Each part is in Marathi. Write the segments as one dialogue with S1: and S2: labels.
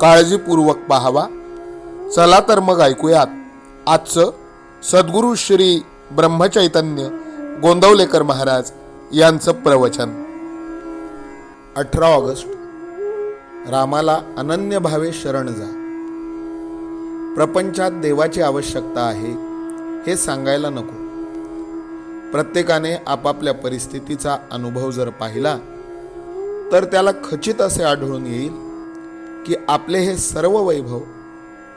S1: काळजीपूर्वक पाहावा. चला तर मग ऐकूयात. आजचं सद्गुरू श्री ब्रह्मचैतन्य गोंदवलेकर महाराज यांचं प्रवचन. अठरा ऑगस्ट. रामाला अनन्य भावे शरण जा. प्रपंचात देवाची आवश्यकता आहे हे सांगायला नको. प्रत्येकाने आपापल्या परिस्थितीचा अनुभव जर पाहिला तर त्याला खचित असे आढळून येईल की आपले हे सर्व वैभव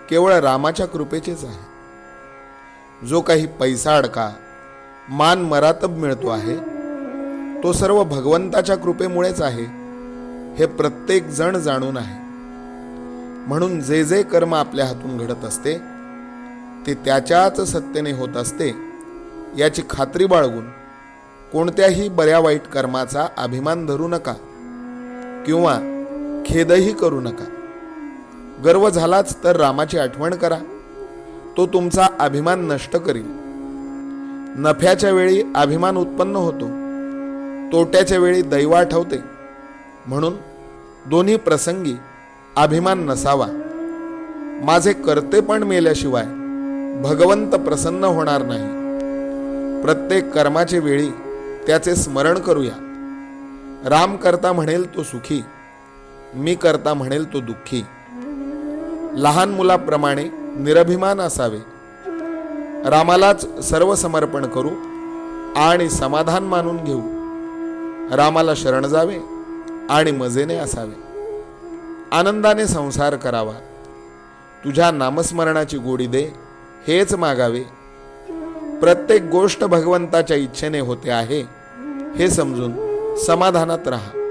S1: केवळ रामाच्या कृपेचेच आहे. जो काही पैसा अडका मान मरातब मिळतो आहे तो सर्व भगवंताच्या कृपेमुळेच आहे हे प्रत्येक जण जाणून आहे. म्हणून जे जे कर्म आपल्या हातून घडत असते ते त्याच्याच सत्तेने होत असते याची खात्री बाळगून कोणत्याही बऱ्या वाईट कर्माचा अभिमान धरू नका. किंवा खेदही करू नका. गर्व झालाच तर रामाची आठवण करा. तो तुमचा अभिमान नष्ट करील. नफ्याच्या वेळी अभिमान उत्पन्न होतो. तोट्याच्या वेळी दैव आठवते म्हणून दोन्ही प्रसंगी अभिमान नसावा. माझे कर्तेपण मेल्याशिवाय भगवंत प्रसन्न होणार नाही. प्रत्येक कर्माचे वेळी त्याचे स्मरण करूया. राम करता म्हणेल तो सुखी. मी करता म्हणेल तो दुःखी. लहान मुलाप्रमाणे निरभिमान असावे. रामालाच सर्व समर्पण करू आणि समाधान मानून घेऊ. रामाला शरण जावे आणि मजेने असावे. आनंदाने संसार करावा. तुझ्या नामस्मरणाची गोडी दे हेच मागावे. प्रत्येक गोष्ट भगवंताच्या इच्छेने होते आहे हे समजून समाधानात राहा.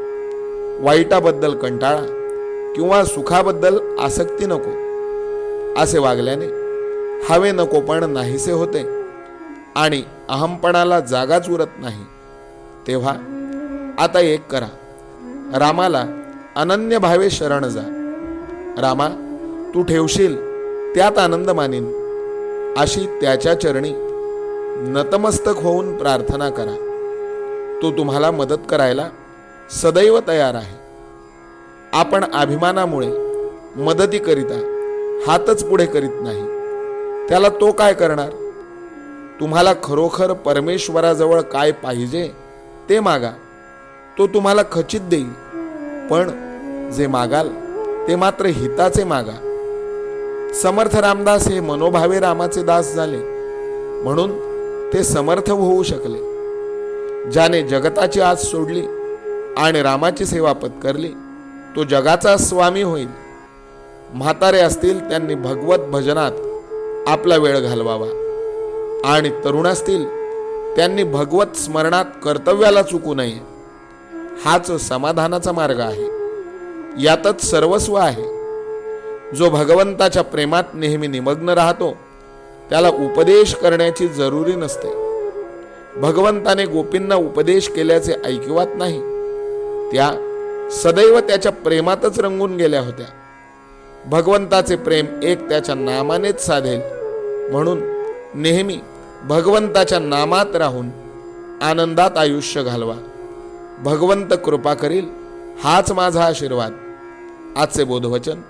S1: वाईटाबद्दल कंटाळा किंवा सुखाबद्दल आसक्ती नको असे वागल्याने हवे नको पण नाहीसे होते आणि अहमपणाला जागाच उरत नाही. तेव्हा आता एक करा. रामाला अनन्य भावे शरण जा. रामा तू ठेवशील त्यात आनंद मानीन. अशी त्याच्या चरणी नतमस्तक होऊन प्रार्थना करा. तो तुम्हाला मदत करायला सदैव तयार आहे. आपण अभिमानामुळे मदतीकरिता हातच पुढे करीत नाही. त्याला तो काय करणार? तुम्हाला खरोखर परमेश्वराजवळ काय पाहिजे ते मागा. तो तुम्हाला खचित देईल. पण जे मागाल ते मात्र हिताचे मागा. समर्थ रामदास हे मनोभावे रामाचे दास झाले. म्हणून ते समर्थ होऊ शकले. ज्याने जगताची आज सोडली आणि रामाची सेवा पत्करली. तो जगाचा स्वामी होईल. म्हातारे असतील त्यांनी भगवत भजनात आपला वेळ घालवावा. आणि तरुण असतील त्यांनी भगवत स्मरणात कर्तव्याला चुकू नये. हाच समाधानाचा मार्ग आहे. यातच सर्वस्व आहे. जो भगवंताच्या प्रेमात नेहमी निमग्न राहतो त्याला उपदेश करण्याची जरुरी नसते. भगवंताने गोपींना उपदेश केल्याचे ऐकिवात नाही. त्या सदैव त्याच्या प्रेमातच रंगून गेल्या होत्या. भगवंताचे प्रेम एक त्याच्या नामानेच साधेल.
S2: म्हणून नेहमी भगवंताच्या नामात राहून आनंदात आयुष्य घालवा. भगवंत कृपा करील हाच माझा आशीर्वाद. आजचे बोधवचन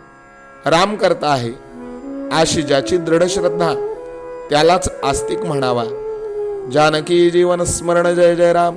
S2: राम करता आहे अशी ज्याची दृढ श्रद्धा त्यालाच आस्तिक म्हणावा. जानकी जीवन स्मरण जय जय राम.